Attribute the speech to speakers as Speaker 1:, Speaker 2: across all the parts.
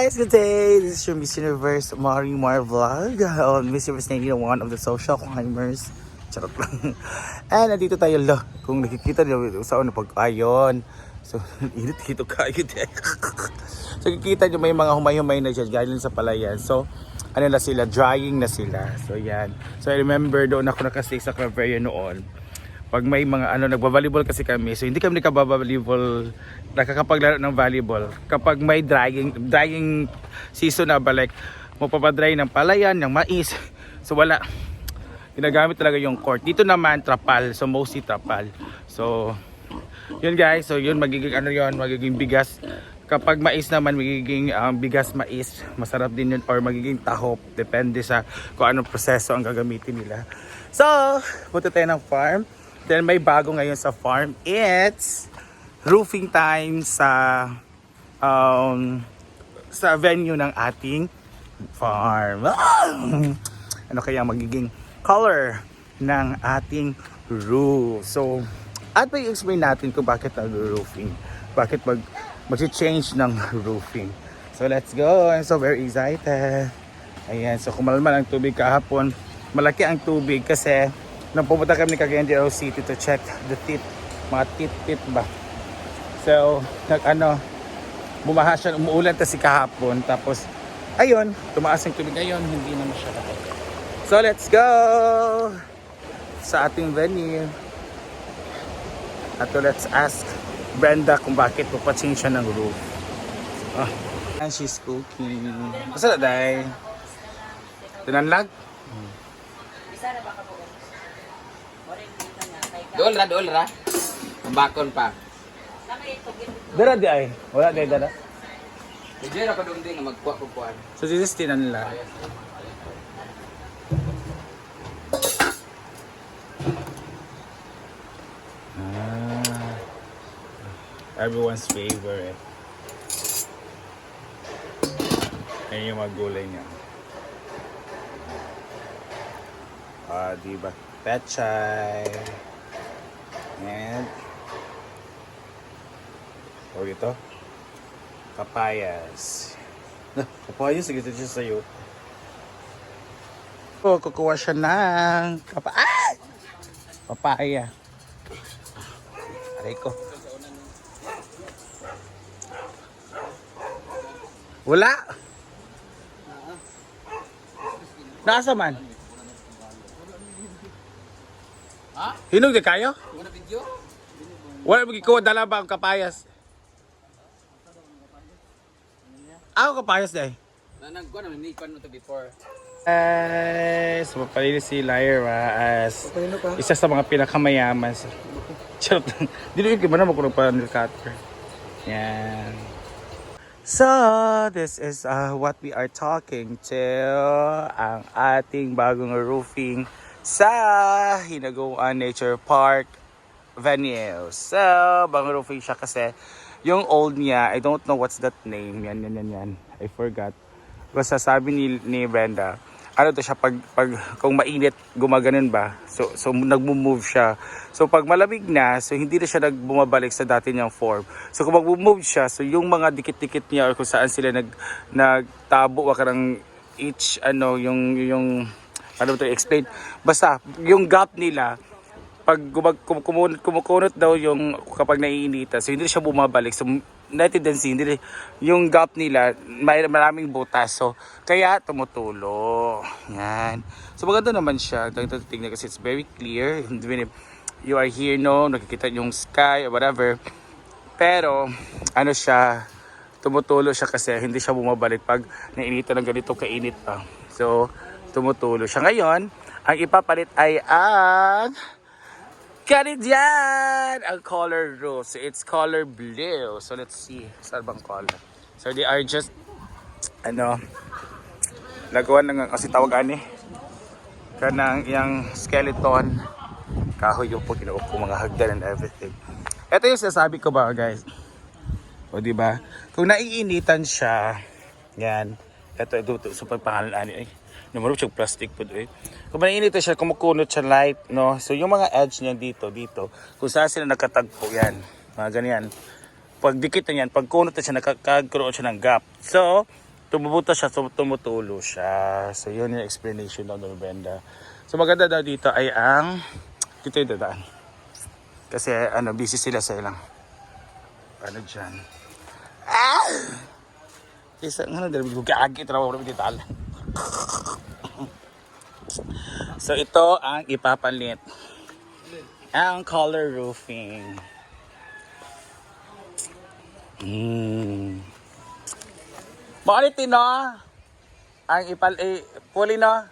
Speaker 1: guys, good day. This is your Miss Universe Marimar vlog. Oh, Miss Universe 91, one of the social climbers. Charot lang. And nandito tayo lo. Kung nakikita niyo sa ano pag ayon. So, init dito kayo so, kikita niyo may mga humay-humay na dyan galing sa palayan. So, ano na sila, drying na sila. So, yan. So, I remember doon ako nakastay sa Claveria noon pag may mga ano nagba-volleyball kasi kami so hindi kami nakaba-volleyball nakakapaglaro ng volleyball. Kapag may drying drying season na balik mapapadry ng palayan ng mais. So wala. Ginagamit talaga yung court. Dito naman trapal. So mostly trapal. So yun guys. So yun magiging ano yun magiging bigas. Kapag mais naman magiging um, bigas mais. Masarap din yun or magiging tahop. Depende sa kung anong proseso ang gagamitin nila. So punta tayo ng farm then may bago ngayon sa farm. It's roofing time sa um, sa venue ng ating farm. Ano kaya magiging color ng ating roof? So at may explain natin kung bakit nag-roofing. Bakit mag mag-change ng roofing. So let's go. I'm so very excited. Ayan so kumalman ang tubig kahapon. Malaki ang tubig kasi nung pumunta kami ni Cagayan City to check the tip mga tip ba so nag ano bumaha siya umuulan kasi kahapon tapos ayun tumaas ang tubig ngayon hindi na masyadong so let's go sa ating venue at let's ask Brenda kung bakit pupatsing siya ng roof. Ah, and she's cooking. Basta na day? Tinanlag?
Speaker 2: Dool ra, dool ra. Ang bakon pa.
Speaker 1: Dara di ay. Wala di dara.
Speaker 2: Medyo ra ko dong din nga magkuha-kuhaan.
Speaker 1: So this is tinanlag. Ah, everyone's favorite. Ayan yung mga gulay niya. Ah, di ba? Pechay. And, o ito, papayas. Papayas, sige siya sa'yo. Oh, kukuha siya ng kapa ah! papaya. Aray ko. Wala. Nasa man?
Speaker 2: Ha?
Speaker 1: Hinog di kayo? Wala magikuha dala ba ang kapayas? Ako kapayas dahil.
Speaker 2: Na nagkuha na ni kuan mo to before.
Speaker 1: Guys, mapalili si Lyra as isa sa mga pinakamayaman. sa- Charot lang. Dili yung gimana mo kung nagpa-nail cutter. Yan. So, this is uh, what we are talking to. Ang ating bagong roofing sa Hinaguan Nature Park venue. So, bagong roofing siya kasi yung old niya, I don't know what's that name. Yan, yan, yan, yan. I forgot. Basta sabi ni, ni Brenda, ano to siya, pag, pag kung mainit, gumaganon ba? So, so nagmo-move siya. So, pag malamig na, so hindi na siya nagbumabalik sa dati niyang form. So, kung mag-move siya, so yung mga dikit-dikit niya or kung saan sila nag, nagtabo, waka ng each, ano, yung, yung, ano to explain? Basta, yung gap nila, pag kum, kumukunot daw yung kapag naiinitan, so hindi siya bumabalik. So, na tendency, hindi yung gap nila, may maraming butas. So, kaya tumutulo. Yan. So, maganda naman siya. Tingnan kasi it's very clear. Even if you are here, no, nakikita yung sky or whatever. Pero, ano siya, tumutulo siya kasi hindi siya bumabalik pag nainitan ng ganito kainit pa. So, tumutulo siya. Ngayon, ang ipapalit ay ang Ganit yan! Ang color roof. So, it's color blue. So, let's see. Saan bang color? So, they are just, ano, lagawan ng, kasi tawag ani, kanang iyang skeleton. Kahoy yung po kinuupo mga hagdan and everything. Ito yung sinasabi ko ba, guys? O, di ba? Kung naiinitan siya, yan. Ito, ito, ito, super pangalan ani. Ay, namarap siya plastic po eh. Kung mainit siya, kumukunot siya light, no? So, yung mga edge niya dito, dito, kung saan sila nakatagpo, yan. Mga ganyan. Pag dikit na yan, pag kunot na siya, nakakagkaroon siya ng gap. So, tumubuto siya, tum- tumutulo siya. So, yun yung explanation ng Lolo Brenda. So, maganda daw dito ay ang, dito yung dadaan. Kasi, ano, busy sila sa ilang, ano dyan. Ah! Isa, ano, dahil gugagi, trabaho ko dito talan. So, ito ang ipapalit. Ang color roofing. Hmm. Bakit no? Ang ipal eh, puli no?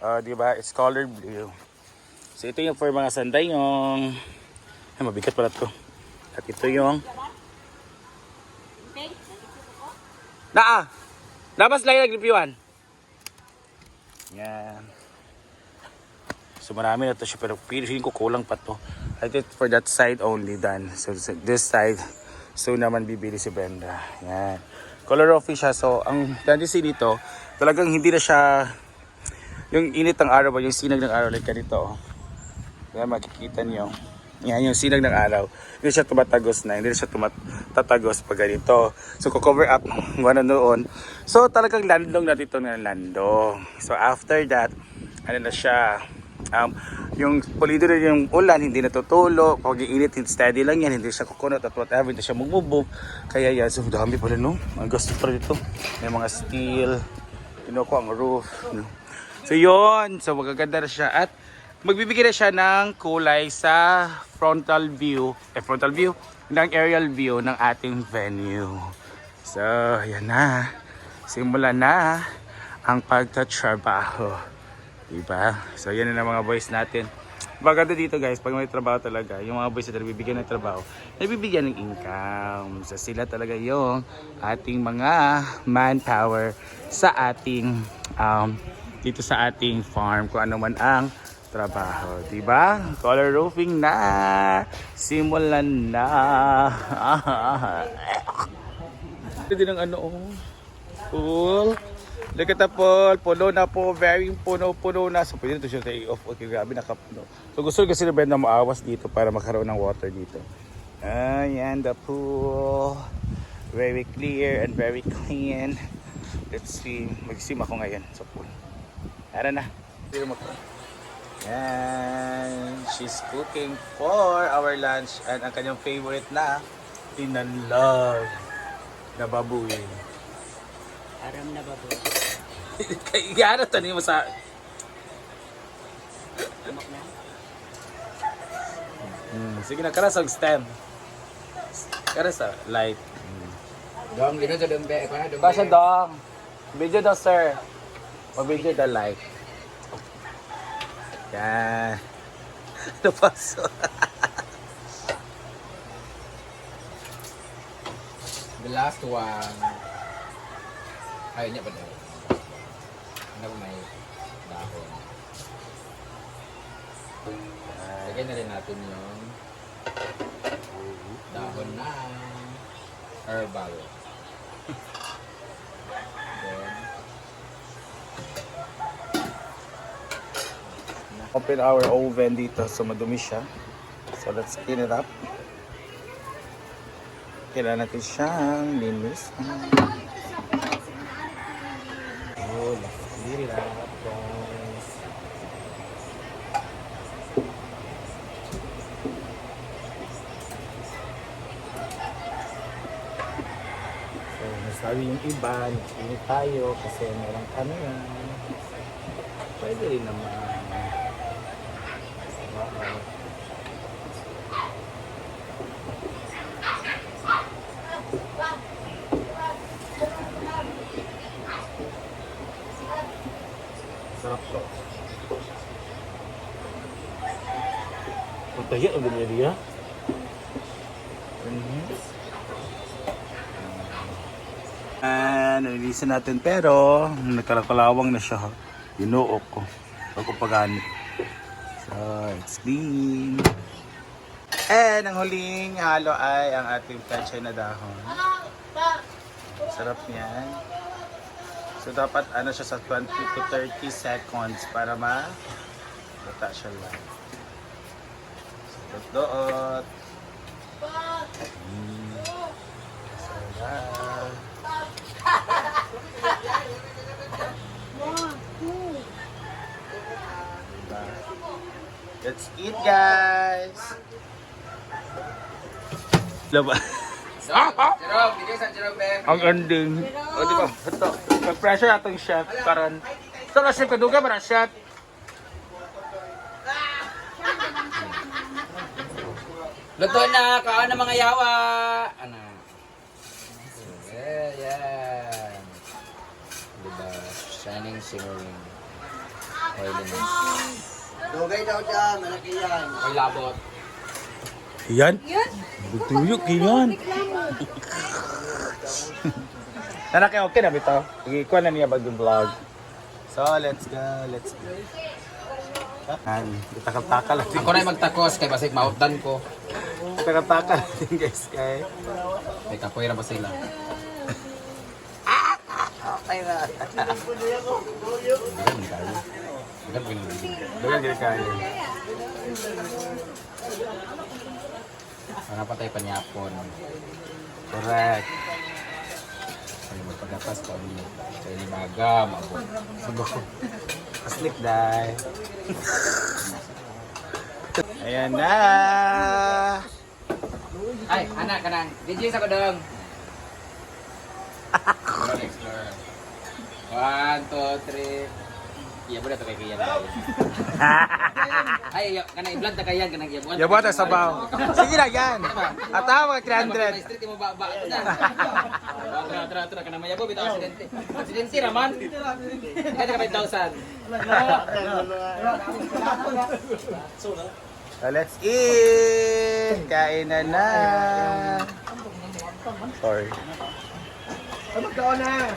Speaker 1: Oh, di ba? It's color blue. So ito yung for mga sanday yung ay mabigat pala to. At ito yung Naa. Nabas lang nag-reviewan. Yan. So marami na to siya pero feeling ko kulang pa to. I think for that side only done. So this side so naman bibili si Brenda. Yan. Color of siya. So ang tendency dito talagang hindi na siya yung init ng araw ba yung sinag ng araw like ganito. oh. Yan makikita niyo. Yan yung sinag ng araw. Hindi siya tumatagos na. Hindi siya tumatatagos pag ganito. So cover up kung ano noon. So talagang landong na dito ng landong. So after that, ano na siya, um, yung pulido na yung ulan, hindi natutulo. Pag init, steady lang yan. Hindi siya kukunot at whatever. Hindi siya magmubog. Kaya yan, so dami pala no. Ang gastos pala dito. May mga steel. Kinuha ang roof. So yun. So magaganda na siya. At magbibigay na siya ng kulay sa frontal view. Eh, frontal view? Ng aerial view ng ating venue. So, yan na. Simula na ang pagtatrabaho. Diba? So, yan na mga boys natin. Maganda dito guys, pag may trabaho talaga, yung mga boys na nabibigyan ng trabaho, nabibigyan ng income. So, sila talaga yung ating mga manpower sa ating, um, dito sa ating farm, kung ano man ang trabaho. Diba? Color roofing na! Simulan na! Din ang ano, oh. Cool. Look at the pool. Puno na po. Very puno-puno na. So, pwede ito siya tayo off. Okay, grabe nakapuno. So, gusto kasi ni Brenda maawas dito para magkaroon ng water dito. Ayan, the pool. Very clear and very clean. Let's see. Mag-sim ako ngayon sa pool. Tara na. Tira mo ko. Yan. She's cooking for our lunch. And ang kanyang favorite na tinanlog na baboy.
Speaker 3: Aram na ba po?
Speaker 1: Kaya ano tanin mo sa...
Speaker 3: Amak na?
Speaker 1: Hmm, sige na, karas ang stem. Karas sa light.
Speaker 2: Dong, dito sa dumbe.
Speaker 1: Basta dong. Video daw, sir. Pabidyo the light. Yan. Napaso.
Speaker 2: The last one. Ay, niya pa daw. Ano ba may dahon? Lagyan na rin natin yung dahon na herbal. Then,
Speaker 1: Open our oven dito so madumi siya. So let's clean it up. Kailangan natin siyang linis. Oh, guys. So, nasabi yung iba, nagsinit tayo kasi meron kami yan. Pwede rin naman. Wow. Sarap to. Ang ganyan niya. Ah, nalilisan natin pero nagkalakalawang na siya. ha. Ginuok ko. Ako paganit. So, it's clean. And ang huling halo ay ang ating pechay na dahon. Sarap niyan. So dapat ano siya sa 20 to 30 seconds para ma bata siya lang. Dot-doot. Hmm. Sarap. Let's eat, guys! Laba.
Speaker 2: Jerome, bigay sa
Speaker 1: Ang ending. O, oh, di ba? Ito. May pressure atong shot. Karan. Ito na, Chef Kaduga, marang shot.
Speaker 2: Luto na, kaon na mga yawa. Ano? Yeah, yan. Diba? Shining, shimmering. Holiness.
Speaker 3: Dugay daw dyan, malaki yan.
Speaker 2: May labot.
Speaker 1: Yan? Butuyok, yan. Nanak, okay na bitaw. Ikuha na niya bag yung vlog. So, let's go, let's go. Yan, takal-takal.
Speaker 2: Ako na yung magtakos, kay basig mautdan ko.
Speaker 1: Takal-takal din guys, kay.
Speaker 2: Kay kapoy na ba sila?
Speaker 1: Okay na.
Speaker 2: Ganun kayo. Yung
Speaker 1: Doon din kayo.
Speaker 2: Para patay panyapon.
Speaker 1: Correct.
Speaker 2: Kaya magpagatas ko ni kay ni Maga, mabot.
Speaker 1: Subo. Asleep die. Ayan na.
Speaker 2: Anak kanang. DJ sa kodong. One, two, three. Iya mo na ito kay Kiyan. Ay, iyo, kanang i-vlog na kayan, kanang iya.
Speaker 1: Ya buat sabaw. Sige na yan. At tama 300.
Speaker 2: Street mo ba ba na. Tra tra tra kanang mayabo bitaw aksidente. Aksidente raman. Kada ka 5,000.
Speaker 1: So, let's eat. Kainan na. Sorry.
Speaker 3: Ay, magkaon na.